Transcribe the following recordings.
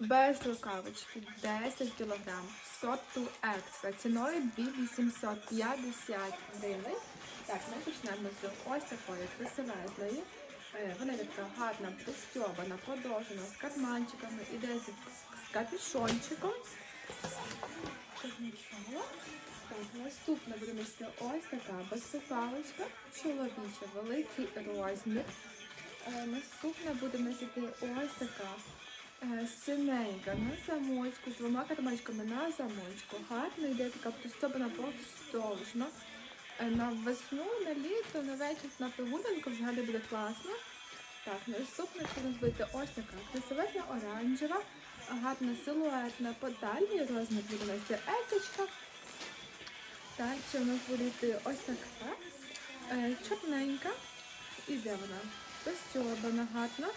без рукавички 10 кг, сорту екстра, ціною 2850 гривень. Так, ми почнемо з ось такої красивезної. Е, Вона така гарна, пристьобана, подовжена, з карманчиками, іде з, нічого. Так, наступна буде ось така безсукавочка, чоловіча, великий розмір. Е, Наступна буде носити ось така синенька на замочку, з двома карманчиками на замочку. Гарно йде така пристобана повздовжно. Е, На весну, на літо, на вечір, на прогулянку взагалі буде класно. Так, наступна що у нас буде ось така красивезна оранжева, гарна силуетна подальні розмір буде нести есочка. Далі у нас буде йти ось така е, чорненька. Іде вона постьобана гарно.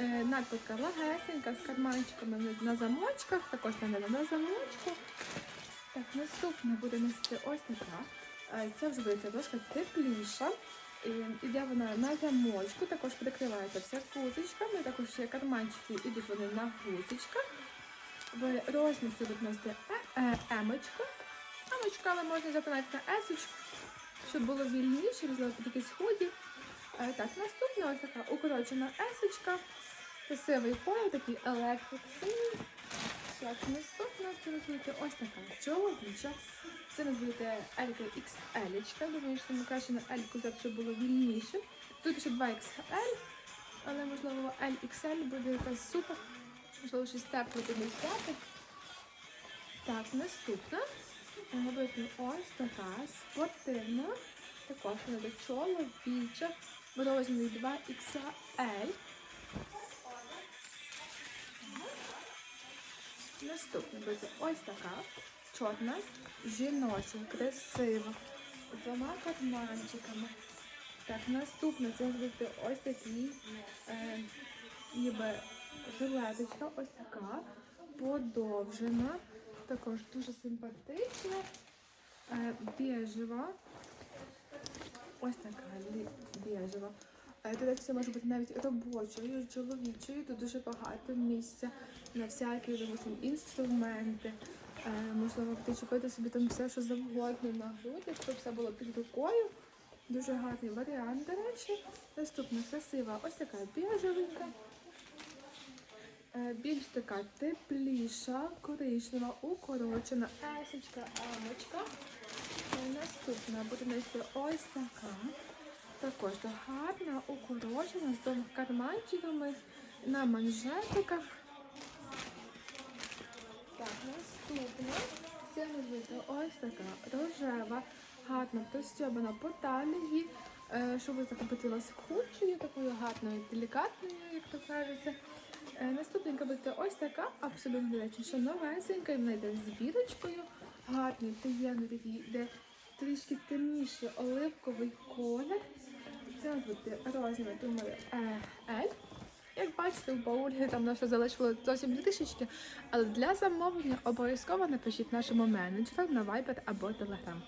Е, надпитка лагесенька з карманчиками на- на замочках, також вона на замочку. Так, наступна буде нести ось така. Це вже буде трошки тепліша. Іде вона на замочку, також прикривається все гузочками, також є карманчики, ідуть вони на гузочках. В розмісі будуть носити е- е- емочку. Емочку, але можна запинати на есочку, щоб було вільніше, зробити якісь худі. Так, наступна ось така укорочена есочка. Красивий колір, такий електрик синій. Так, наступна розумієте, ось така чоловіча. Це називаєте Елька XL. Думаю, що ми краще на Ельку щоб було вільніше. Тут ще 2XL, але можливо LXL буде якась супер. Можливо, щось тепле буде взяти. Так, наступна. Ось така спортивна. Також вона чоловіча. Розмірі 2XL. Наступна буде ось така чорна, жіноча, красива, з двома карманчиками. Так, наступна це буде ось такий, е, ніби жилеточка, ось така, подовжена, також дуже симпатична, е, біжева. Ось така біжева. Тут все може бути навіть робочою, чоловічою. Тут дуже багато місця на всякі допустим, інструменти. Е, можливо, причепити собі там все, що завгодно на груди, щоб все було під рукою. Дуже гарний варіант, до речі. Наступна красива, ось така біжевенька. Е, Більш така тепліша, коричнева, укорочена, есочка, амочка. Е, Наступна буде нести ось така. Також гарна, укорочена, з двома карманчиками на манжетиках. Так, наступна. Це буде ось така рожева, гарно простьобана по талії, е, щоб ви захопитила з такою гарною, делікатною, як то кажеться. Е, Наступненька буде ось така, абсолютно до речі, що новесенька, і вона йде з бірочкою. Гарний, приємний такий, йде трішки темніший оливковий колір. Це буде розмір, думаю, е, L. Як бачите, в баулі там наше залишило зовсім трішечки, але для замовлення обов'язково напишіть нашому менеджеру на Viber або Telegram.